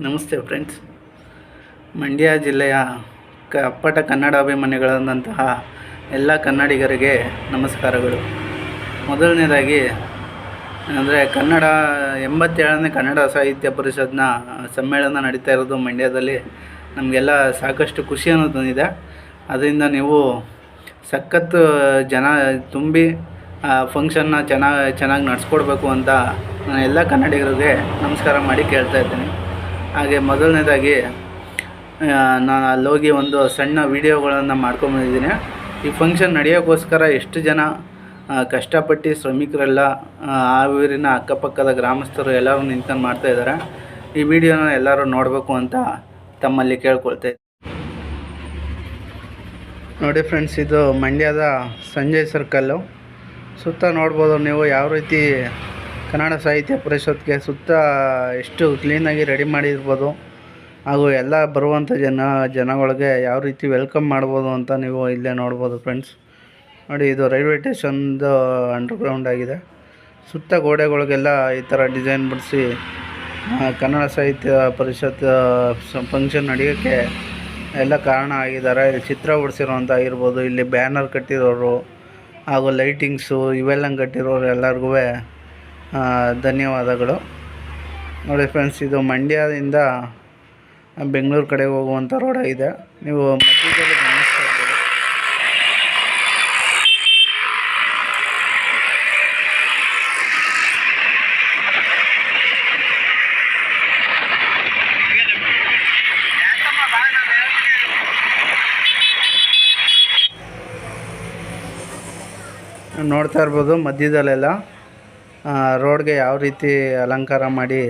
ನಮಸ್ತೆ ಫ್ರೆಂಡ್ಸ್ ಮಂಡ್ಯ ಜಿಲ್ಲೆಯ ಕ, ಅಪ್ಪಟ ಕನ್ನಡಾಭಿಮಾನಿಗಳಾದಂತಹ ಎಲ್ಲ ಕನ್ನಡಿಗರಿಗೆ ನಮಸ್ಕಾರಗಳು. ಮೊದಲನೇದಾಗಿ ಅಂದರೆ ಕನ್ನಡ ಎಂಬತ್ತೇಳನೇ ಕನ್ನಡ ಸಾಹಿತ್ಯ ಪರಿಷತ್ನ ಸಮ್ಮೇಳನ ನಡೀತಾ ಇರೋದು ಮಂಡ್ಯದಲ್ಲಿ. ನಮಗೆಲ್ಲ ಸಾಕಷ್ಟು ಖುಷಿಯನ್ನು ತಂದಿದೆ ಅದರಿಂದ ನೀವು ಸಖತ್ತು ಜನ ತುಂಬಿ ಫಂಕ್ಷನ್ನ ಚೆನ್ನಾಗಿ ಚೆನ್ನಾಗಿ ನಡೆಸ್ಕೊಡ್ಬೇಕು ಅಂತ ನಾನು ಎಲ್ಲ ಕನ್ನಡಿಗರಿಗೆ ನಮಸ್ಕಾರ ಮಾಡಿ ಕೇಳ್ತಾ ಇದ್ದೀನಿ. ಹಾಗೆ ಮೊದಲನೇದಾಗಿ ನಾನು ಅಲ್ಲೋಗಿ ಒಂದು ಸಣ್ಣ ವೀಡಿಯೋಗಳನ್ನು ಮಾಡ್ಕೊಂಬಂದಿದ್ದೀನಿ. ಈ ಫಂಕ್ಷನ್ ನಡೆಯೋಕ್ಕೋಸ್ಕರ ಎಷ್ಟು ಜನ ಕಷ್ಟಪಟ್ಟು ಶ್ರಮಿಕರೆಲ್ಲ ಆ, ಊರಿನ ಅಕ್ಕಪಕ್ಕದ ಗ್ರಾಮಸ್ಥರು ಎಲ್ಲರೂ ನಿಂತ್ಕೊಂಡು ಮಾಡ್ತಾಯಿದ್ದಾರೆ ಈ ವಿಡಿಯೋನ ಎಲ್ಲರೂ ನೋಡಬೇಕು ಅಂತ ತಮ್ಮಲ್ಲಿ ಕೇಳ್ಕೊಳ್ತಾ. ನೋಡಿ ಫ್ರೆಂಡ್ಸ್ ಇದು ಮಂಡ್ಯದ ಸಂಜಯ್ ಸರ್ಕಲ್ಲು ಸುತ್ತ ನೋಡ್ಬೋದು ನೀವು ಯಾವ ರೀತಿ ಕನ್ನಡ ಸಾಹಿತ್ಯ ಪರಿಷತ್ಗೆ ಸುತ್ತ ಎಷ್ಟು ಕ್ಲೀನಾಗಿ ರೆಡಿ ಮಾಡಿರ್ಬೋದು ಹಾಗೂ ಎಲ್ಲ ಬರುವಂಥ ಜನ, ಜನಗಳಿಗೆ ಯಾವ ರೀತಿ ವೆಲ್ಕಮ್ ಮಾಡ್ಬೋದು ಅಂತ ನೀವು ಇಲ್ಲೇ ನೋಡ್ಬೋದು ಫ್ರೆಂಡ್ಸ್ ನೋಡಿ, ಇದು ರೈಲ್ವೆ ಸ್ಟೇಷನ್ದು ಅಂಡರ್ಗ್ರೌಂಡ್ ಆಗಿದೆ. ಸುತ್ತ ಗೋಡೆಗಳಿಗೆಲ್ಲ ಈ ಥರ ಡಿಸೈನ್ ಬಿಡಿಸಿ ಕನ್ನಡ ಸಾಹಿತ್ಯ ಪರಿಷತ್ ಫಂಕ್ಷನ್ ನಡೆಯೋಕ್ಕೆ ಎಲ್ಲ ಕಾರಣ ಆಗಿದ್ದಾರೆ. ಇಲ್ಲಿ ಚಿತ್ರ ಬಿಡಿಸಿರೋಂಥ ಆಗಿರ್ಬೋದು, ಇಲ್ಲಿ ಬ್ಯಾನರ್ ಕಟ್ಟಿರೋರು ಹಾಗೂ ಲೈಟಿಂಗ್ಸು ಇವೆಲ್ಲ ಕಟ್ಟಿರೋರು ಎಲ್ಲರಿಗೂ ಧನ್ಯವಾದಗಳು. ನೋಡಿ ಫ್ರೆಂಡ್ಸ್ ಇದು ಮಂಡ್ಯದಿಂದ ಬೆಂಗಳೂರು ಕಡೆ ಹೋಗುವಂಥ ರೋಡ್ ಆಗಿದೆ. ನೀವು ಮಧ್ಯದಲ್ಲಿ ನೋಡ್ತಾ ಇರ್ಬೋದು ಮಧ್ಯದಲ್ಲೆಲ್ಲ. ರೋಡ್ಗೆ ಯಾವ ರೀತಿ ಅಲಂಕಾರ ಮಾಡಿ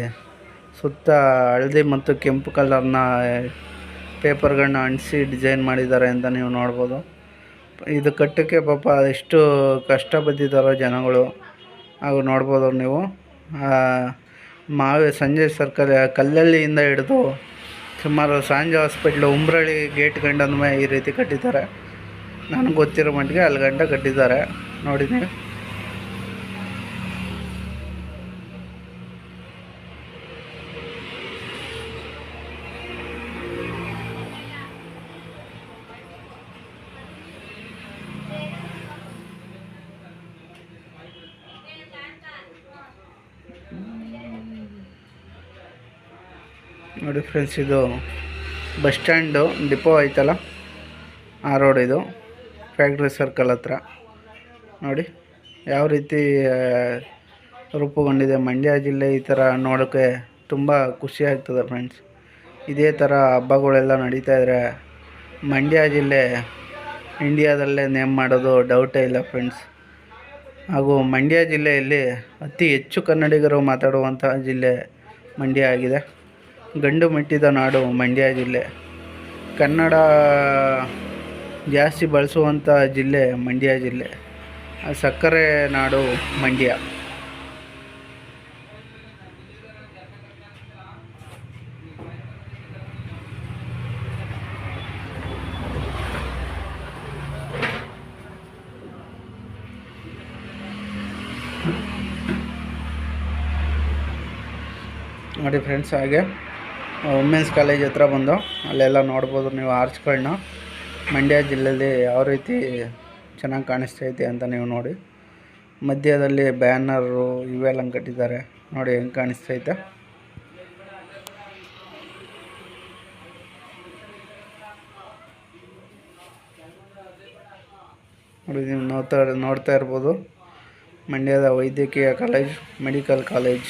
ಸುತ್ತ ಹಳದಿ ಮತ್ತು ಕೆಂಪು ಕಲರ್ನ ಪೇಪರ್ಗಳನ್ನ ಅಂಟಿಸಿ ಡಿಸೈನ್ ಮಾಡಿದ್ದಾರೆ ಅಂತ ನೀವು ನೋಡ್ಬೋದು. ಇದು ಕಟ್ಟೋಕ್ಕೆ ಪಾಪ ಎಷ್ಟು ಕಷ್ಟ ಬಿದ್ದಿದ್ದಾರೋ ಜನಗಳು. ಹಾಗೂ ನೋಡ್ಬೋದು ನೀವು. ಮಾವೇ ಸಂಜಯ್ ಸರ್ಕಲ್, ಕಲ್ಲಳ್ಳಿಯಿಂದ ಹಿಡಿದು ಸುಮಾರು ಸಾಂಜೆ ಹಾಸ್ಪಿಟ್ಲು ಉಂಬ್ರಳ್ಳಿ ಗೇಟ್ ಗಂಡನೂ ಈ ರೀತಿ ಕಟ್ಟಿದ್ದಾರೆ. ನನಗೆ ಗೊತ್ತಿರೋ ಮಟ್ಟಿಗೆ ಅಲ್ಲಿ ಗಂಟ ಕಟ್ಟಿದ್ದಾರೆ. ನೋಡಿ ಫ್ರೆಂಡ್ಸ್ ಇದು ಬಸ್ ಸ್ಟ್ಯಾಂಡು ಡಿಪೋ ಐತಲ್ಲ? ಆ ರೋಡ್ ಇದು. ಫ್ಯಾಕ್ಟ್ರಿ ಸರ್ಕಲ್ ಹತ್ರ. ನೋಡಿ, ಯಾವ ರೀತಿ ರೂಪುಗೊಂಡಿದೆ. ಮಂಡ್ಯ ಜಿಲ್ಲೆ ಈ ಥರ ನೋಡೋಕ್ಕೆ ತುಂಬ ಖುಷಿ ಆಗ್ತದೆ ಫ್ರೆಂಡ್ಸ್ ಇದೇ ಥರ ಹಬ್ಬಗಳೆಲ್ಲ ನಡೀತಾ ಇದ್ದರೆ ಮಂಡ್ಯ ಜಿಲ್ಲೆ ಇಂಡಿಯಾದಲ್ಲೇ ನೇಮ್ ಮಾಡೋದು ಡೌಟೇ ಇಲ್ಲ ಫ್ರೆಂಡ್ಸ್ ಹಾಗೂ ಮಂಡ್ಯ ಜಿಲ್ಲೆಯಲ್ಲಿ ಅತಿ ಹೆಚ್ಚು ಕನ್ನಡಿಗರು ಮಾತಾಡುವಂಥ ಜಿಲ್ಲೆ ಮಂಡ್ಯ ಆಗಿದೆ. ಗಂಡು ಮೆಟ್ಟಿದ ನಾಡು ಮಂಡ್ಯ ಜಿಲ್ಲೆ. ಕನ್ನಡ ಜಾಸ್ತಿ ಬಳಸುವಂಥ ಜಿಲ್ಲೆ ಮಂಡ್ಯ ಜಿಲ್ಲೆ. ಸಕ್ಕರೆ ನಾಡು ಮಂಡ್ಯ. ನೋಡಿ ಫ್ರೆಂಡ್ಸ್ ಹಾಗೆ ವುಮೆನ್ಸ್ ಕಾಲೇಜ್ ಹತ್ರ ಬಂದು, ಅಲ್ಲೆಲ್ಲ ನೋಡ್ಬೋದು ನೀವು ಆರ್ಚ್ಗಳನ್ನ. ಮಂಡ್ಯ ಜಿಲ್ಲೆಯಲ್ಲಿ ಯಾವ ರೀತಿ ಚೆನ್ನಾಗಿ ಕಾಣಿಸ್ತೈತೆ ಅಂತ ನೀವು ನೋಡಿ. ಮಧ್ಯದಲ್ಲಿ ಬ್ಯಾನರು ಇವೆಲ್ಲ ಕಟ್ಟಿದ್ದಾರೆ ನೋಡಿ ಹೆಂಗೆ ಕಾಣಿಸ್ತೈತೆ ನೋಡಿ ನೀವು ನೋಡ್ತಾ ನೋಡ್ತಾ ಇರ್ಬೋದು. ಮಂಡ್ಯದ ವೈದ್ಯಕೀಯ ಕಾಲೇಜ್, ಮೆಡಿಕಲ್ ಕಾಲೇಜ್.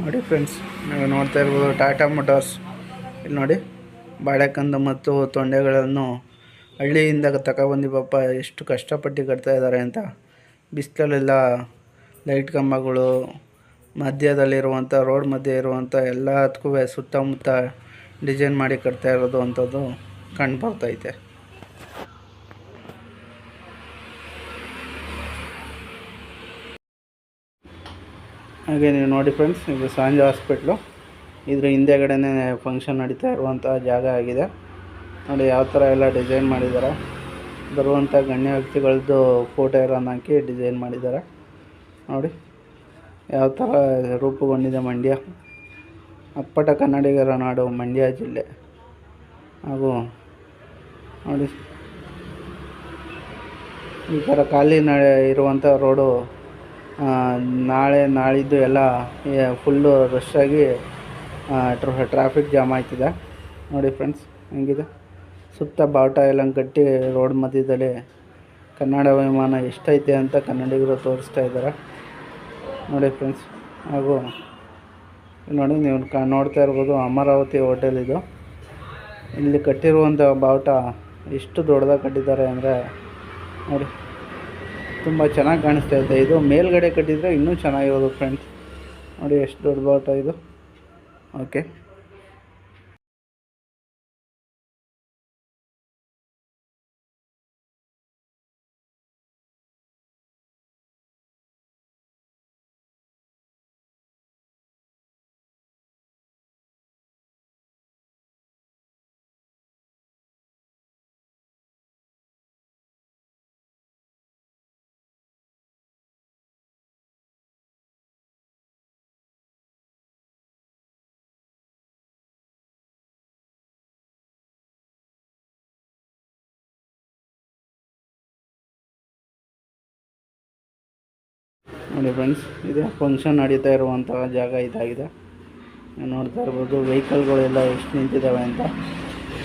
ನೋಡಿ ಫ್ರೆಂಡ್ಸ್ ನೀವು ನೋಡ್ತಾ ಇರ್ಬೋದು ಟಾಟಾ ಮೋಟಾರ್ಸ್ ಇಲ್ಲಿ ನೋಡಿ, ಬಾಳೆಕಂದ ಮತ್ತು ತೊಂಡೆಗಳನ್ನು ಹಳ್ಳಿಯಿಂದ ತಗೊಬಂದಿವಪ್ಪ ಎಷ್ಟು ಕಷ್ಟಪಟ್ಟು ಕಟ್ತಾ ಇದ್ದಾರೆ ಅಂತ. ಬಿಸಿಲಲ್ಲೆಲ್ಲ ಲೈಟ್ ಕಂಬಗಳು, ಮಧ್ಯದಲ್ಲಿರುವಂಥ ರೋಡ್ ಮಧ್ಯೆ ಇರುವಂಥ ಎಲ್ಲದಕ್ಕೂ ಸುತ್ತಮುತ್ತ ಡಿಸೈನ್ ಮಾಡಿ ಕಟ್ತಾ ಇರೋದು ಅಂಥದ್ದು ಕಂಡು ಬರ್ತೈತೆ ಹಾಗೆ ನೀವು ನೋಡಿ ಫ್ರೆಂಡ್ಸ್ ಇದು ಸಾಂಜ ಹಾಸ್ಪಿಟ್ಲು ಇದ್ರ ಹಿಂದೆಗಡೆನೇ ಫಂಕ್ಷನ್ ನಡೀತಾ ಇರುವಂಥ ಜಾಗ ಆಗಿದೆ. ನೋಡಿ ಯಾವ ಥರ ಎಲ್ಲ ಡಿಸೈನ್ ಮಾಡಿದ್ದಾರೆ ಬರುವಂಥ ಗಣ್ಯ ವ್ಯಕ್ತಿಗಳದ್ದು ಫೋಟೋ ಎಲ್ಲ ಹಾಕಿ ಡಿಸೈನ್ ಮಾಡಿದ್ದಾರೆ ನೋಡಿ ಯಾವ ಥರ ರೂಪುಗೊಂಡಿದೆ ಮಂಡ್ಯ. ಅಪ್ಪಟ ಕನ್ನಡಿಗರ ನಾಡು ಮಂಡ್ಯ ಜಿಲ್ಲೆ. ಹಾಗೂ ನೋಡಿ ಈ ಥರ ಖಾಲಿ ನಡೆ ಇರುವಂಥ ರೋಡು ನಾಳೆ, ನಾಳಿದ್ದು ಎಲ್ಲ ಫುಲ್ಲು ರಶ್ಶಾಗಿ ಟ್ರಾಫಿಕ್ ಜಾಮ್ ಆಯ್ತಿದೆ. ನೋಡಿ ಫ್ರೆಂಡ್ಸ್ ಹೆಂಗಿದೆ? ಸುತ್ತ ಬಾವುಟ ಎಲ್ಲ ಕಟ್ಟಿ ರೋಡ್ ಮಧ್ಯದಲ್ಲಿ ಕನ್ನಡ ವಿಮಾನ ಎಷ್ಟೈತೆ ಅಂತ ಕನ್ನಡಿಗರು ತೋರಿಸ್ತಾ ಇದ್ದಾರೆ. ನೋಡಿ ಫ್ರೆಂಡ್ಸ್ ಹಾಗೂ ನೋಡಿ ನೀವು ಕ, ನೋಡ್ತಾ ಇರ್ಬೋದು ಅಮರಾವತಿ ಹೋಟೆಲ್ ಇದು. ಇಲ್ಲಿ ಕಟ್ಟಿರುವಂಥ ಬಾವುಟ ಎಷ್ಟು ದೊಡ್ಡದಾಗಿ ಕಟ್ಟಿದ್ದಾರೆ ಅಂದರೆ ನೋಡಿ. ತುಂಬ ಚೆನ್ನಾಗಿ ಕಾಣಿಸ್ತಾ ಇದೆ. ಇದು ಮೇಲ್ಗಡೆ ಕಟ್ಟಿದರೆ ಇನ್ನೂ ಚೆನ್ನಾಗಿರೋದು ಫ್ರೆಂಡ್ಸ್ ನೋಡಿ, ಎಷ್ಟು ದೊಡ್ಡ ಬಾಟ ಇದು. ಓಕೆ ನೋಡಿ ಫ್ರೆಂಡ್ಸ್ ಇದು ಫಂಕ್ಷನ್ ನಡೀತಾ ಇರುವಂತಹ ಜಾಗ ಇದಾಗಿದೆ. ನೋಡ್ತಾ ಇರ್ಬೋದು ವೆಹಿಕಲ್ಗಳೆಲ್ಲ ಎಷ್ಟು ನಿಂತಿದ್ದಾವೆ ಅಂತ.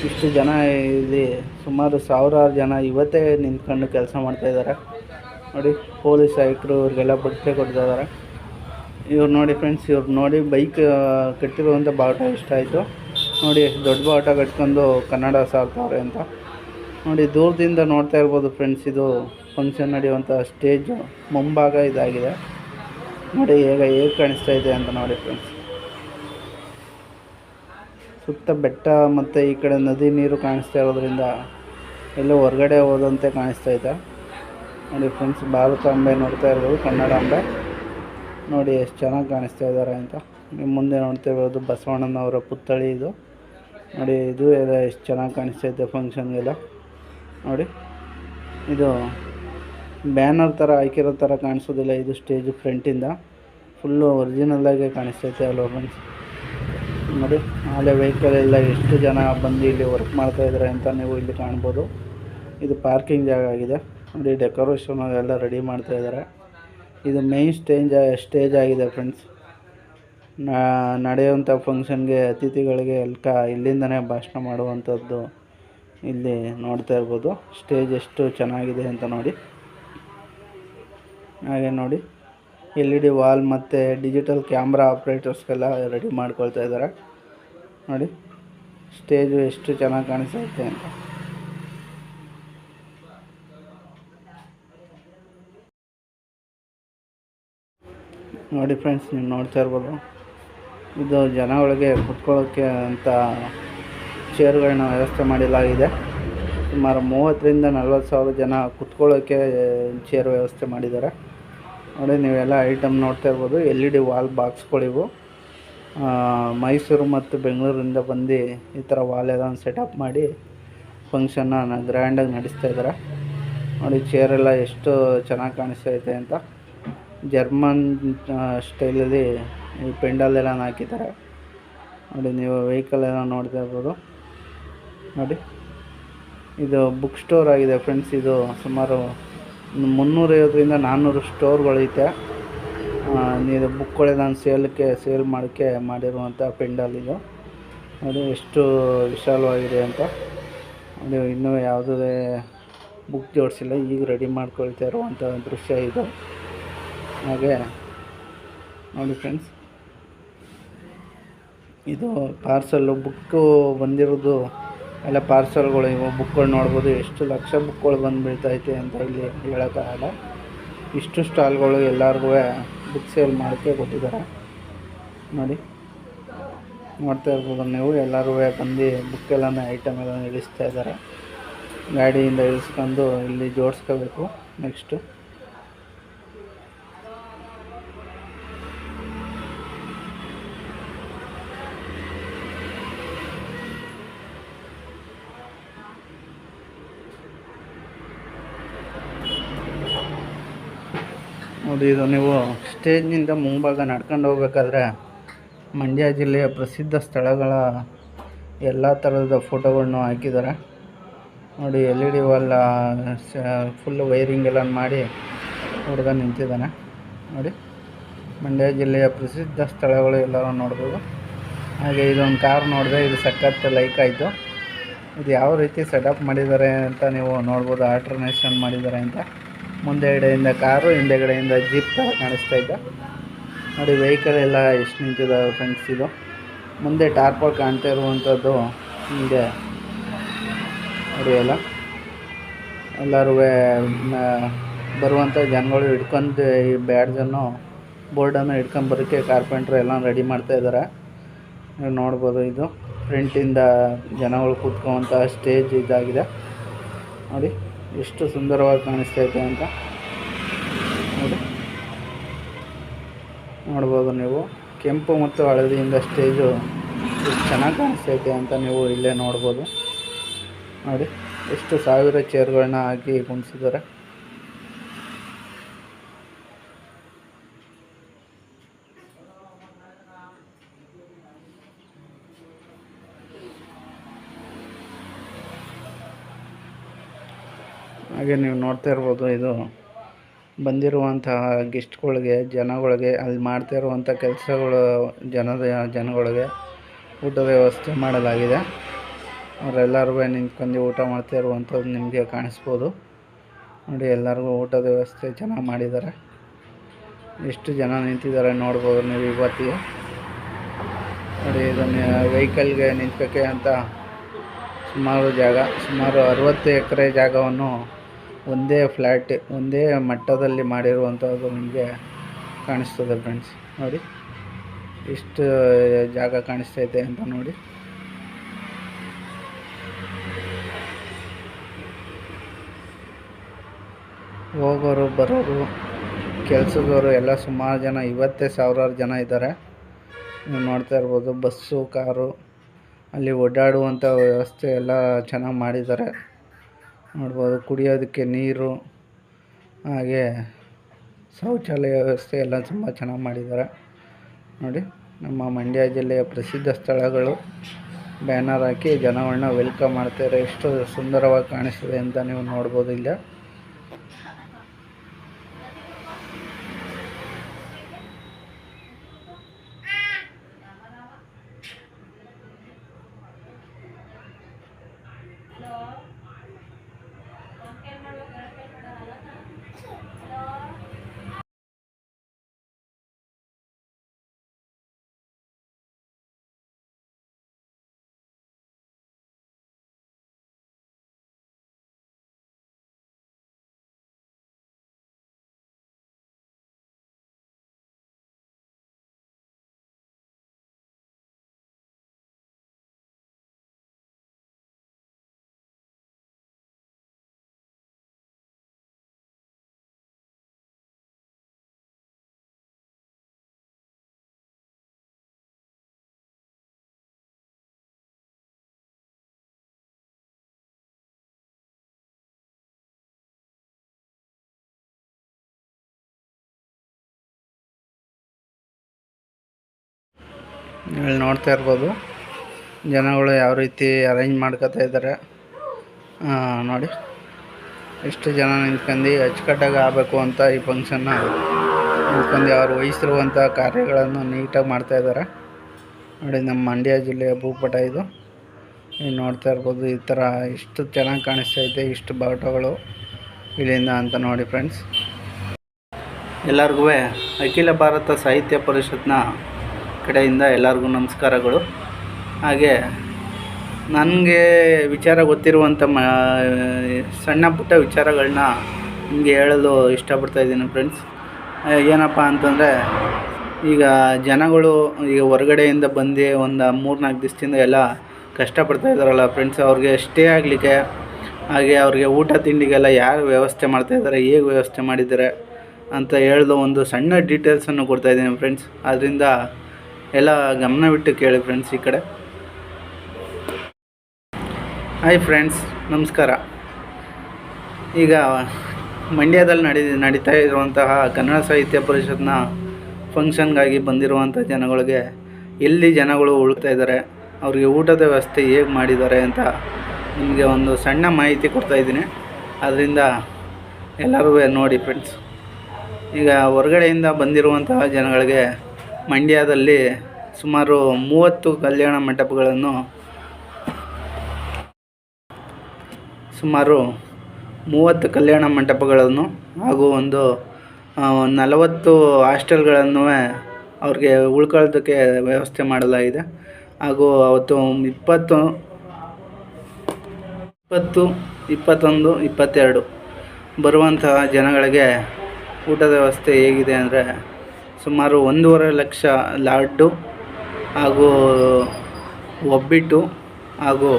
ಇಷ್ಟು ಜನ ಇಲ್ಲಿ ಸುಮಾರು ಸಾವಿರಾರು ಜನ ಇವತ್ತೇ ನಿಂತ್ಕೊಂಡು ಕೆಲಸ ಮಾಡ್ತಾಯಿದ್ದಾರೆ ನೋಡಿ, ಪೊಲೀಸ್ ಆಯುಕ್ತರು ಇವ್ರಿಗೆಲ್ಲ ಬಟ್ಟೆ ಕೊಡ್ತಿದ್ದಾರೆ ಇವ್ರು ನೋಡಿ ಫ್ರೆಂಡ್ಸ್ ಇವ್ರು ನೋಡಿ ಬೈಕ್ ಕಟ್ಟಿರುವಂಥ ಬಾಟ ಇಷ್ಟ ಆಯಿತು. ನೋಡಿ ಎಷ್ಟು ದೊಡ್ಡ ಬಾಟ ಕಟ್ಕೊಂಡು ಕನ್ನಡ ಸಾರ್ತವ್ರೆ ಅಂತ. ನೋಡಿ, ದೂರದಿಂದ ನೋಡ್ತಾ ಇರ್ಬೋದು ಫ್ರೆಂಡ್ಸ್ ಇದು ಫಂಕ್ಷನ್ ನಡೆಯುವಂಥ ಸ್ಟೇಜ್ ಮುಂಭಾಗ ಇದಾಗಿದೆ. ನೋಡಿ ಹೇಗೆ ಹೇಗೆ ಕಾಣಿಸ್ತಾ ಇದೆ ಅಂತ ನೋಡಿ ಫ್ರೆಂಡ್ಸ್ ಸುತ್ತ ಬೆಟ್ಟ ಮತ್ತು ಈ ಕಡೆ ನದಿ ನೀರು ಕಾಣಿಸ್ತಾ ಇರೋದ್ರಿಂದ ಎಲ್ಲೋ ಹೊರಗಡೆ ಹೋದಂತೆ ಕಾಣಿಸ್ತಾ ಇದೆ. ನೋಡಿ ಫ್ರೆಂಡ್ಸ್ ಭಾರತಾಂಬೆ ನೋಡ್ತಾ ಇರ್ಬೋದು ಕನ್ನಡಾಂಬೆ ನೋಡಿ, ಎಷ್ಟು ಚೆನ್ನಾಗಿ ಕಾಣಿಸ್ತಾ ಇದ್ದಾರೆ ಅಂತ. ನಿಮ್ಮ ಮುಂದೆ ನೋಡ್ತಾ ಇರೋದು ಬಸವಣ್ಣನವರ ಪುತ್ಥಳಿ ಇದು. ನೋಡಿ, ಇದು ಎಲ್ಲ ಎಷ್ಟು ಚೆನ್ನಾಗಿ ಕಾಣಿಸ್ತಾ ಇದೆ ಫಂಕ್ಷನ್ಗೆಲ್ಲ ನೋಡಿ, ಇದು ಬ್ಯಾನರ್ ಥರ, ಹಾಕಿರೋ ಥರ ಕಾಣಿಸೋದಿಲ್ಲ ಇದು ಸ್ಟೇಜ್ ಫ್ರಂಟಿಂದ. ಫುಲ್ಲು ಒರಿಜಿನಲ್ಲಾಗೆ ಕಾಣಿಸ್ತೈತೆ ಅಲ್ವ ಫ್ರೆಂಡ್ಸ್ ನೋಡಿ, ಆಲೆ ವೆಹಿಕಲ್ ಎಲ್ಲ ಎಷ್ಟು ಜನ ಬಂದು ಇಲ್ಲಿ ವರ್ಕ್ ಮಾಡ್ತಾ ಇದ್ದಾರೆ ಅಂತ ನೀವು ಇಲ್ಲಿ ಕಾಣ್ಬೋದು. ಇದು ಪಾರ್ಕಿಂಗ್ ಜಾಗ ಆಗಿದೆ. ನೋಡಿ ಡೆಕೋರೇಷನ್ ಎಲ್ಲ ರೆಡಿ ಮಾಡ್ತಾ ಇದ್ದಾರೆ ಇದು ಮೇನ್ ಸ್ಟೇಜ್ ಸ್ಟೇಜ್ ಆಗಿದೆ ಫ್ರೆಂಡ್ಸ್ ನಡೆಯುವಂಥ ಫಂಕ್ಷನ್ಗೆ ಅತಿಥಿಗಳಿಗೆ ಎಲ್ಕ ಇಲ್ಲಿಂದನೇ ಭಾಷಣ ಮಾಡುವಂಥದ್ದು ಇಲ್ಲಿ ನೋಡ್ತಾ ಇರ್ಬೋದು. ಸ್ಟೇಜ್ ಎಷ್ಟು ಚೆನ್ನಾಗಿದೆ ಅಂತ ನೋಡಿ. ಹಾಗೆ ನೋಡಿ. ಎಲ್ ಇ ಡಿ ವಾಲ್ ಮತ್ತು ಡಿಜಿಟಲ್ ಕ್ಯಾಮ್ರಾ ಆಪ್ರೇಟರ್ಸ್ಗೆಲ್ಲ ರೆಡಿ ಮಾಡ್ಕೊಳ್ತಾ ಇದ್ದಾರೆ. ನೋಡಿ, ಸ್ಟೇಜು ಎಷ್ಟು ಚೆನ್ನಾಗಿ ಕಾಣಿಸುತ್ತೆ ಅಂತ. ನೋಡಿ ಫ್ರೆಂಡ್ಸ್, ನೀವು ನೋಡ್ತಾ ಇರ್ಬೋದು. ಇದು ಜನಗಳಿಗೆ ಕುತ್ಕೊಳ್ಳೋಕ್ಕೆ ಅಂತ ಚೇರ್ಗಳನ್ನ ವ್ಯವಸ್ಥೆ ಮಾಡಿಲಾಗಿದೆ ಸುಮಾರು ಮೂವತ್ತರಿಂದ ನಲ್ವತ್ತು ಸಾವಿರ ಜನ ಕುತ್ಕೊಳ್ಳೋಕ್ಕೆ ಚೇರ್ ವ್ಯವಸ್ಥೆ ಮಾಡಿದ್ದಾರೆ. ನೋಡಿ, ನೀವೆಲ್ಲ ಐಟಮ್ ನೋಡ್ತಾ ಇರ್ಬೋದು. ಎಲ್ ಇ ಡಿ ವಾಲ್ ಬಾಕ್ಸ್ಗಳಿವು ಮೈಸೂರು ಮತ್ತು ಬೆಂಗಳೂರಿಂದ ಬಂದು ಈ ಥರ ವಾಲ್ ಎಲ್ಲ ಸೆಟಪ್ ಮಾಡಿ ಫಂಕ್ಷನ್ನ ಗ್ರ್ಯಾಂಡಾಗಿ ನಡೆಸ್ತಾ ಇದ್ದಾರೆ. ನೋಡಿ ಚೇರೆಲ್ಲ ಎಷ್ಟು ಚೆನ್ನಾಗಿ ಕಾಣಿಸ್ತೈತೆ ಅಂತ. ಜರ್ಮನ್ ಸ್ಟೈಲಲ್ಲಿ ಈ ಪೆಂಡಲೆಲ್ಲ ಹಾಕಿದ್ದಾರೆ. ನೋಡಿ, ನೀವು ವೆಹಿಕಲ್ ಎಲ್ಲ ನೋಡ್ತಾ ಇರ್ಬೋದು. ನೋಡಿ, ಇದು ಬುಕ್ ಸ್ಟೋರ್ ಆಗಿದೆ ಫ್ರೆಂಡ್ಸ್ ಇದು ಸುಮಾರು ಮುನ್ನೂರೈವತ್ತರಿಂದ ನಾನ್ನೂರು ಸ್ಟೋರ್ಗಳೈತೆ. ಇದು ಬುಕ್ಗಳೇ ನಾನು ಸೇಲ್ಗೆ ಸೇಲ್ ಮಾಡೋಕ್ಕೆ ಮಾಡಿರುವಂಥ ಪೆಂಡಲ್ ಇದು. ನೋಡಿ, ಎಷ್ಟು ವಿಶಾಲವಾಗಿದೆ ಅಂತ. ಅದು ಇನ್ನೂ ಯಾವುದೇ ಬುಕ್ ಜೋಡಿಸಿಲ್ಲ, ಈಗ ರೆಡಿ ಮಾಡ್ಕೊಳ್ತಾ ಇರುವಂಥ ದೃಶ್ಯ ಇದು. ಹಾಗೆ, ನೋಡಿ ಫ್ರೆಂಡ್ಸ್. ಇದು ಪಾರ್ಸಲ್ಲು ಬುಕ್ಕು ಬಂದಿರೋದು ಎಲ್ಲ ಪಾರ್ಸಲ್ಗಳು ಇವು, ಬುಕ್ಗಳು ನೋಡ್ಬೋದು, ಎಷ್ಟು ಲಕ್ಷ ಬುಕ್ಗಳು ಬಂದು ಬೀಳ್ತೈತೆ ಅಂತ ಇಲ್ಲಿ ಹೇಳೋಕ್ಕಾಗಲ್ಲ. ಇಷ್ಟು ಸ್ಟಾಲ್ಗಳು ಎಲ್ಲರಿಗೂ ಬುಕ್ ಸೇಲ್ ಮಾಡೋಕ್ಕೆ ಕೊಟ್ಟಿದ್ದಾರೆ. ನೋಡಿ, ನೋಡ್ತಾ ಇರ್ಬೋದು ನೀವು ಎಲ್ಲರೂ ಬಂದು ಬುಕ್ಕೆಲ್ಲ ಐಟಮ್ ಎಲ್ಲ ಇಳಿಸ್ತಾ ಇದ್ದಾರೆ. ಗಾಡಿಯಿಂದ ಇಳಿಸ್ಕೊಂಡು ಇಲ್ಲಿ ಜೋಡಿಸ್ಕೋಬೇಕು, ನೆಕ್ಸ್ಟು. ನೋಡಿ ಇದು ನೀವು ಸ್ಟೇಜ್ನಿಂದ ಮುಂಭಾಗ ನಡ್ಕೊಂಡು ಹೋಗ್ಬೇಕಾದ್ರೆ ಮಂಡ್ಯ ಜಿಲ್ಲೆಯ ಪ್ರಸಿದ್ಧ ಸ್ಥಳಗಳ ಎಲ್ಲ ಥರದ ಫೋಟೋಗಳನ್ನು ಹಾಕಿದ್ದಾರೆ. ನೋಡಿ L E D wall full wiring ಎಲ್ಲ ಮಾಡಿ ಹುಡುಗ ನಿಂತಿದ್ದಾನೆ. ನೋಡಿ, ಮಂಡ್ಯ ಜಿಲ್ಲೆಯ ಪ್ರಸಿದ್ಧ ಸ್ಥಳಗಳು ಎಲ್ಲರೂ ನೋಡ್ಬೋದು. ಹಾಗೆ ಇದೊಂದು ಕಾರ್ ನೋಡಿದೆ ಇದು ಸಖತ್ ಲೈಕ್ ಆಯಿತು. ಇದು ಯಾವ ರೀತಿ ಸೆಟಪ್ ಮಾಡಿದ್ದಾರೆ ಅಂತ ನೀವು ನೋಡ್ಬೋದು ಆಲ್ಟ್ರನೇಷನ್ ಮಾಡಿದ್ದಾರೆ ಅಂತ. ಮುಂದೆಗಡೆಯಿಂದ ಕಾರು, ಹಿಂದೆಗಡೆಯಿಂದ ಜೀಪ್ ಥರ ಕಾಣಿಸ್ತಾ ಇದೆ. ನೋಡಿ ವೆಹಿಕಲ್ ಎಲ್ಲ ಎಷ್ಟು ನಿಂತಿದ್ದಾವೆ ಫ್ರೆಂಡ್ಸ್ ಇದು. ಮುಂದೆ ಟಾರ್ಪಲ್ ಕಾಣ್ತಾ ಇರುವಂಥದ್ದು ಹಿಂದೆ ನೋಡಿ ಎಲ್ಲ. ಎಲ್ಲರೂ ಬರುವಂಥ ಜನಗಳು ಹಿಡ್ಕೊಂಡು ಈ ಬ್ಯಾಡ್ಜನ್ನು ಬೋರ್ಡನ್ನು ಹಿಡ್ಕೊಂಡು ಬರೋಕ್ಕೆ ಕಾರ್ಪೆಂಟ್ರ್ ಎಲ್ಲ ರೆಡಿ ಮಾಡ್ತಾ ಇದ್ದಾರೆ ನೋಡ್ಬೋದು ಇದು. ಫ್ರಂಟಿಂದ ಜನಗಳು ಕೂತ್ಕೊಳ್ಳುವಂಥ ಸ್ಟೇಜ್ ಇದಾಗಿದೆ. ನೋಡಿ. ಎಷ್ಟು ಸುಂದರವಾಗಿ ಕಾಣಿಸ್ತಾ ಇದೆ ಅಂತ. ನೋಡಿ. ನೋಡ್ಬೋದು ನೀವು. ಕೆಂಪು ಮತ್ತು ಹಳದಿಯಿಂದ ಸ್ಟೇಜು ಎಷ್ಟು ಚೆನ್ನಾಗಿ ಕಾಣಿಸ್ತೈತೆ ಅಂತ ನೀವು ಇಲ್ಲೇ ನೋಡ್ಬೋದು. ನೋಡಿ. ಎಷ್ಟು ಸಾವಿರ ಚೇರ್ಗಳನ್ನ ಹಾಕಿ ಕುಣಿಸಿದ್ದಾರೆ ಹಾಗೆ ನೀವು ನೋಡ್ತಾ ಇರ್ಬೋದು, ಇದು ಬಂದಿರುವಂತಹ ಗೆಸ್ಟ್ಗಳಿಗೆ, ಜನಗಳಿಗೆ, ಅಲ್ಲಿ ಮಾಡ್ತಾ ಇರುವಂಥ ಕೆಲಸಗಳು ಜನದ, ಜನಗಳಿಗೆ ಊಟದ ವ್ಯವಸ್ಥೆ ಮಾಡಲಾಗಿದೆ. ಅವರೆಲ್ಲರೂ ನಿಂತ್ಕೊಂಡು ಊಟ ಮಾಡ್ತಾ ಇರುವಂಥದ್ದು ನಿಮಗೆ ಕಾಣಿಸ್ಬೋದು. ನೋಡಿ, ಎಲ್ಲರಿಗೂ ಊಟದ ವ್ಯವಸ್ಥೆ ಚೆನ್ನಾಗಿ ಮಾಡಿದ್ದಾರೆ. ಎಷ್ಟು ಜನ ನಿಂತಿದ್ದಾರೆ ನೋಡ್ಬೋದು ನೀವು ಇವತ್ತಿಗೆ. ನೋಡಿ, ಇದನ್ನು ವೆಹಿಕಲ್ಗೆ ನಿಂತ್ಕೋಕ್ಕೆ ಅಂತ ಸುಮಾರು ಜಾಗ, ಸುಮಾರು ಅರುವತ್ತು ಎಕರೆ ಜಾಗವನ್ನು ಒಂದೇ ಫ್ಲ್ಯಾಟ್, ಒಂದೇ ಮಟ್ಟದಲ್ಲಿ ಮಾಡಿರುವಂಥದ್ದು ನಿಮಗೆ ಕಾಣಿಸ್ತದೆ ಫ್ರೆಂಡ್ಸ್ ನೋಡಿ, ಇಷ್ಟು ಜಾಗ ಕಾಣಿಸ್ತಾ ಇದೆ ಅಂತ ನೋಡಿ. ಹೋಗೋರು, ಬರೋರು, ಕೆಲಸದವರು ಎಲ್ಲ ಸುಮಾರು ಜನ, ಇವತ್ತೇ ಸಾವಿರಾರು ಜನ ಇದ್ದಾರೆ. ನೀವು ನೋಡ್ತಾ ಇರ್ಬೋದು, ಬಸ್ಸು, ಕಾರು, ಅಲ್ಲಿ ಓಡಾಡುವಂಥ ವ್ಯವಸ್ಥೆ ಎಲ್ಲ ಚೆನ್ನಾಗಿ ಮಾಡಿದ್ದಾರೆ. ನೋಡ್ಬೋದು, ಕುಡಿಯೋದಕ್ಕೆ ನೀರು, ಹಾಗೆ ಶೌಚಾಲಯ ವ್ಯವಸ್ಥೆ ಎಲ್ಲ ತುಂಬ ಚೆನ್ನಾಗಿ ಮಾಡಿದ್ದಾರೆ. ನೋಡಿ, ನಮ್ಮ ಮಂಡ್ಯ ಜಿಲ್ಲೆಯ ಪ್ರಸಿದ್ಧ ಸ್ಥಳಗಳು. ಬ್ಯಾನರ್ ಹಾಕಿ ಜನಗಳನ್ನ ವೆಲ್ಕಮ್ ಮಾಡ್ತಾರೆ ಎಷ್ಟು ಸುಂದರವಾಗಿ ಕಾಣಿಸ್ತದೆ ಅಂತ ನೀವು ನೋಡ್ಬೋದು ಇಲ್ಲ. ಇಲ್ಲಿ ನೋಡ್ತಾ ಇರ್ಬೋದು. ಜನಗಳು ಯಾವ ರೀತಿ ಅರೇಂಜ್ ಮಾಡ್ಕೋತಾ ಇದ್ದಾರೆ. ನೋಡಿ. ಎಷ್ಟು ಜನ ನಿಂತ್ಕೊಂಡು ಅಚ್ಚುಕಟ್ಟಾಗಿ ಆಗಬೇಕು ಅಂತ ಈ ಫಂಕ್ಷನ್ನ ನಿಂತ್ಕೊಂಡು ಅವ್ರು ವಹಿಸಿರುವಂಥ ಕಾರ್ಯಗಳನ್ನು ನೀಟಾಗಿ ಮಾಡ್ತಾ ಇದ್ದಾರೆ. ನೋಡಿ, ನಮ್ಮ ಮಂಡ್ಯ ಜಿಲ್ಲೆಯ ಭೂಪಟ ಇದು. ಇಲ್ಲಿ ನೋಡ್ತಾ ಇರ್ಬೋದು, ಈ ಥರ ಇಷ್ಟು ಚೆನ್ನಾಗಿ ಇದೆ, ಇಷ್ಟು ಬಾವುಟಗಳು ಇಲ್ಲಿಂದ ಅಂತ ನೋಡಿ ಫ್ರೆಂಡ್ಸ್ ಎಲ್ಲರಿಗೂ ಅಖಿಲ ಭಾರತ ಸಾಹಿತ್ಯ ಪರಿಷತ್ನ ಕಡೆಯಿಂದ ಎಲ್ಲರಿಗೂ ನಮಸ್ಕಾರಗಳು. ಹಾಗೆ ನನಗೆ ವಿಚಾರ ಗೊತ್ತಿರುವಂಥ ಮ ಸಣ್ಣ ಪುಟ್ಟ ವಿಚಾರಗಳನ್ನ ನಿಮಗೆ ಹೇಳಲು ಇಷ್ಟಪಡ್ತಾ ಇದ್ದೀನಿ ಫ್ರೆಂಡ್ಸ್ ಏನಪ್ಪ ಅಂತಂದರೆ, ಈಗ ಜನಗಳು ಈಗ ಹೊರಗಡೆಯಿಂದ ಬಂದು ಒಂದು ಮೂರು ನಾಲ್ಕು ದಿವಸದಿಂದ ಎಲ್ಲ ಕಷ್ಟಪಡ್ತಾ ಇದ್ದಾರಲ್ಲ ಫ್ರೆಂಡ್ಸ್ ಅವ್ರಿಗೆ ಸ್ಟೇ ಆಗಲಿಕ್ಕೆ, ಹಾಗೆ ಅವ್ರಿಗೆ ಊಟ ತಿಂಡಿಗೆಲ್ಲ ಯಾರು ವ್ಯವಸ್ಥೆ ಮಾಡ್ತಾ ಇದ್ದಾರೆ, ಹೇಗೆ ವ್ಯವಸ್ಥೆ ಮಾಡಿದ್ದಾರೆ ಅಂತ ಹೇಳ್ದು ಒಂದು ಸಣ್ಣ ಡೀಟೇಲ್ಸನ್ನು ಕೊಡ್ತಾಯಿದ್ದೀನಿ ಫ್ರೆಂಡ್ಸ್ ಅದರಿಂದ ಎಲ್ಲ ಗಮನವಿಟ್ಟು ಕೇಳಿ ಫ್ರೆಂಡ್ಸ್ ಈ ಕಡೆ. ಹಾಯ್ ಫ್ರೆಂಡ್ಸ್ ನಮಸ್ಕಾರ. ಈಗ ಮಂಡ್ಯದಲ್ಲಿ ನಡಿ, ನಡೀತಾ ಇರುವಂತಹ ಕನ್ನಡ ಸಾಹಿತ್ಯ ಪರಿಷತ್ನ ಫಂಕ್ಷನ್ಗಾಗಿ ಬಂದಿರುವಂಥ ಜನಗಳಿಗೆ ಎಲ್ಲಿ ಜನಗಳು ಉಳ್ತಾ ಇದ್ದಾರೆ, ಅವರಿಗೆ ಊಟದ ವ್ಯವಸ್ಥೆ ಹೇಗೆ ಮಾಡಿದ್ದಾರೆ ಅಂತ ನಿಮಗೆ ಒಂದು ಸಣ್ಣ ಮಾಹಿತಿ ಕೊಡ್ತಾ ಇದ್ದೀನಿ. ಅದರಿಂದ ಎಲ್ಲರೂ ನೋಡಿ ಫ್ರೆಂಡ್ಸ್ ಈಗ ಹೊರಗಡೆಯಿಂದ ಬಂದಿರುವಂತಹ ಜನಗಳಿಗೆ ಮಂಡ್ಯದಲ್ಲಿ ಸುಮಾರು ಮೂವತ್ತು ಕಲ್ಯಾಣ ಮಂಟಪಗಳನ್ನು ಸುಮಾರು ಮೂವತ್ತು ಕಲ್ಯಾಣ ಮಂಟಪಗಳನ್ನು ಹಾಗೂ ಒಂದು ನಲವತ್ತು ಹಾಸ್ಟೆಲ್ಗಳನ್ನು ಅವ್ರಿಗೆ ಉಳ್ಕೊಳ್ಳೋದಕ್ಕೆ ವ್ಯವಸ್ಥೆ ಮಾಡಲಾಗಿದೆ. ಹಾಗೂ ಅವತ್ತು ಇಪ್ಪತ್ತು ಇಪ್ಪತ್ತು, ಇಪ್ಪತ್ತೊಂದು, ಇಪ್ಪತ್ತೆರಡು ಬರುವಂತಹ ಜನಗಳಿಗೆ ಊಟದ ವ್ಯವಸ್ಥೆ ಹೇಗಿದೆ ಅಂದರೆ ಸುಮಾರು ಒಂದೂವರೆ ಲಕ್ಷ ಲಾಡ್ಡು ಹಾಗೂ ಒಬ್ಬಿಟ್ಟು ಹಾಗೂ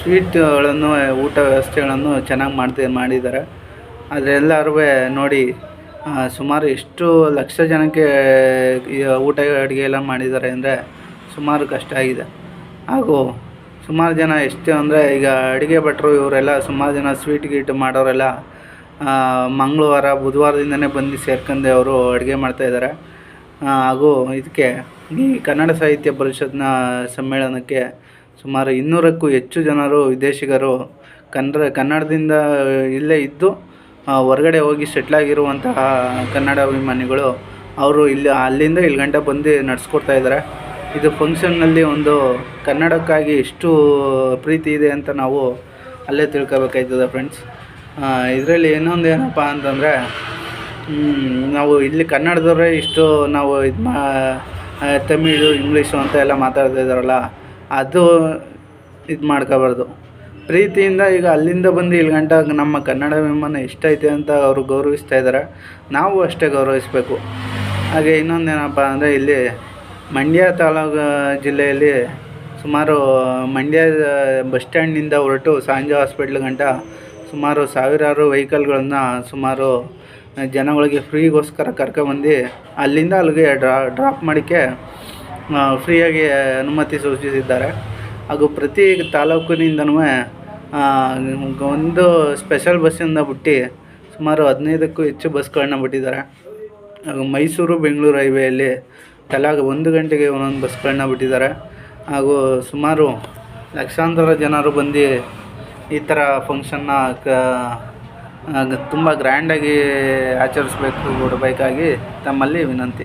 ಸ್ವೀಟ್ಗಳನ್ನು, ಊಟ ವ್ಯವಸ್ಥೆಗಳನ್ನು ಚೆನ್ನಾಗಿ ಮಾಡ್ತಾ ಮಾಡಿದ್ದಾರೆ. ಅದೆಲ್ಲರೂ ನೋಡಿ ಸುಮಾರು ಎಷ್ಟು ಲಕ್ಷ ಜನಕ್ಕೆ ಊಟ ಅಡುಗೆ ಎಲ್ಲ ಮಾಡಿದ್ದಾರೆ ಅಂದರೆ ಸುಮಾರು ಕಷ್ಟ ಆಗಿದೆ. ಹಾಗೂ ಸುಮಾರು ಜನ ಎಷ್ಟು ಅಂದರೆ ಈಗ ಅಡುಗೆ ಭಟ್ರು ಇವರೆಲ್ಲ ಸುಮಾರು ಜನ ಸ್ವೀಟ್ ಗೀಟ್ ಮಾಡೋರೆಲ್ಲ ಮಂಗಳವಾರ, ಬುಧವಾರದಿಂದನೇ ಬಂದು ಸೇರ್ಕೊಂಡು ಅವರು ಅಡುಗೆ ಮಾಡ್ತಾಯಿದ್ದಾರೆ ಹಾಗೂ ಇದಕ್ಕೆ ಈ ಕನ್ನಡ ಸಾಹಿತ್ಯ ಪರಿಷತ್ನ ಸಮ್ಮೇಳನಕ್ಕೆ ಸುಮಾರು ಇನ್ನೂರಕ್ಕೂ ಹೆಚ್ಚು ಜನರು ವಿದೇಶಿಗರು ಕನ್ನಡ, ಕನ್ನಡದಿಂದ ಇಲ್ಲೇ ಇದ್ದು ಹೊರಗಡೆ ಹೋಗಿ ಸೆಟ್ಲಾಗಿರುವಂತಹ ಕನ್ನಡ ಅಭಿಮಾನಿಗಳು ಅವರು ಇಲ್ಲಿ, ಅಲ್ಲಿಂದ ಇಲ್ಲಿ ಗಂಟೆ ಬಂದು ನಡೆಸ್ಕೊಡ್ತಾ ಇದ್ದಾರೆ. ಇದು ಫಂಕ್ಷನ್ನಲ್ಲಿ ಒಂದು ಕನ್ನಡಕ್ಕಾಗಿ ಎಷ್ಟು ಪ್ರೀತಿ ಇದೆ ಅಂತ ನಾವು ಅಲ್ಲೇ ತಿಳ್ಕೊಬೇಕಾಯ್ತದೆ ಫ್ರೆಂಡ್ಸ್ ಇದರಲ್ಲಿ ಇನ್ನೊಂದು ಏನಪ್ಪ ಅಂತಂದರೆ ನಾವು ಇಲ್ಲಿ ಕನ್ನಡದವರೇ ಇಷ್ಟು ನಾವು ಇದು ಮಾ ತಮಿಳು, ಇಂಗ್ಲೀಷು ಅಂತ ಎಲ್ಲ ಮಾತಾಡ್ತಾ ಇದ್ದಾರಲ್ಲ, ಅದು ಇದು ಮಾಡ್ಕೋಬಾರ್ದು. ಪ್ರೀತಿಯಿಂದ ಈಗ ಅಲ್ಲಿಂದ ಬಂದು ಇಲ್ಲಿ ಗಂಟ ನಮ್ಮ ಕನ್ನಡ ವಿಮಾನ ಐತೆ ಅಂತ ಅವರು ಗೌರವಿಸ್ತಾ ಇದ್ದಾರೆ ನಾವು ಅಷ್ಟೇ ಗೌರವಿಸಬೇಕು. ಹಾಗೆ ಇನ್ನೊಂದು ಏನಪ್ಪ ಅಂದರೆ ಇಲ್ಲಿ ಮಂಡ್ಯ ತಾಲೂಕು ಜಿಲ್ಲೆಯಲ್ಲಿ ಸುಮಾರು ಮಂಡ್ಯ ಬಸ್ ಸ್ಟ್ಯಾಂಡ್ನಿಂದ ಹೊರಟು ಸಾಂಜಾ ಹಾಸ್ಪಿಟ್ಲ್ ಗಂಟ ಸುಮಾರು ಸಾವಿರಾರು ವೆಹಿಕಲ್ಗಳನ್ನು ಸುಮಾರು ಜನಗಳಿಗೆ ಫ್ರೀಗೋಸ್ಕರ ಕರ್ಕೊಂಬಂದು ಅಲ್ಲಿಂದ ಅಲ್ಲಿಗೆ ಡ್ರಾ, ಡ್ರಾಪ್ ಮಾಡೋಕ್ಕೆ ಫ್ರೀಯಾಗಿ ಅನುಮತಿ ಸೂಚಿಸಿದ್ದಾರೆ. ಹಾಗೂ ಪ್ರತಿ ತಾಲೂಕಿನಿಂದನೂ ಒಂದು ಸ್ಪೆಷಲ್ ಬಸ್ಸಿಂದ ಬಿಟ್ಟು ಸುಮಾರು ಹದಿನೈದಕ್ಕೂ ಹೆಚ್ಚು ಬಸ್ಗಳನ್ನ ಬಿಟ್ಟಿದ್ದಾರೆ. ಹಾಗೂ ಮೈಸೂರು, ಬೆಂಗಳೂರು ಹೈವೇಯಲ್ಲಿ ತಲಾಗ ಒಂದು ಗಂಟೆಗೆ ಒಂದೊಂದು ಬಸ್ಗಳನ್ನ ಬಿಟ್ಟಿದ್ದಾರೆ. ಹಾಗೂ ಸುಮಾರು ಲಕ್ಷಾಂತರ ಜನರು ಬಂದು ಈ ಥರ ಫಂಕ್ಷನ್ನ ಕ ತುಂಬ ಗ್ರ್ಯಾಂಡಾಗಿ ಆಚರಿಸ್ಬೇಕು ಕೊಡಬೇಕಾಗಿ ತಮ್ಮಲ್ಲಿ ವಿನಂತಿ.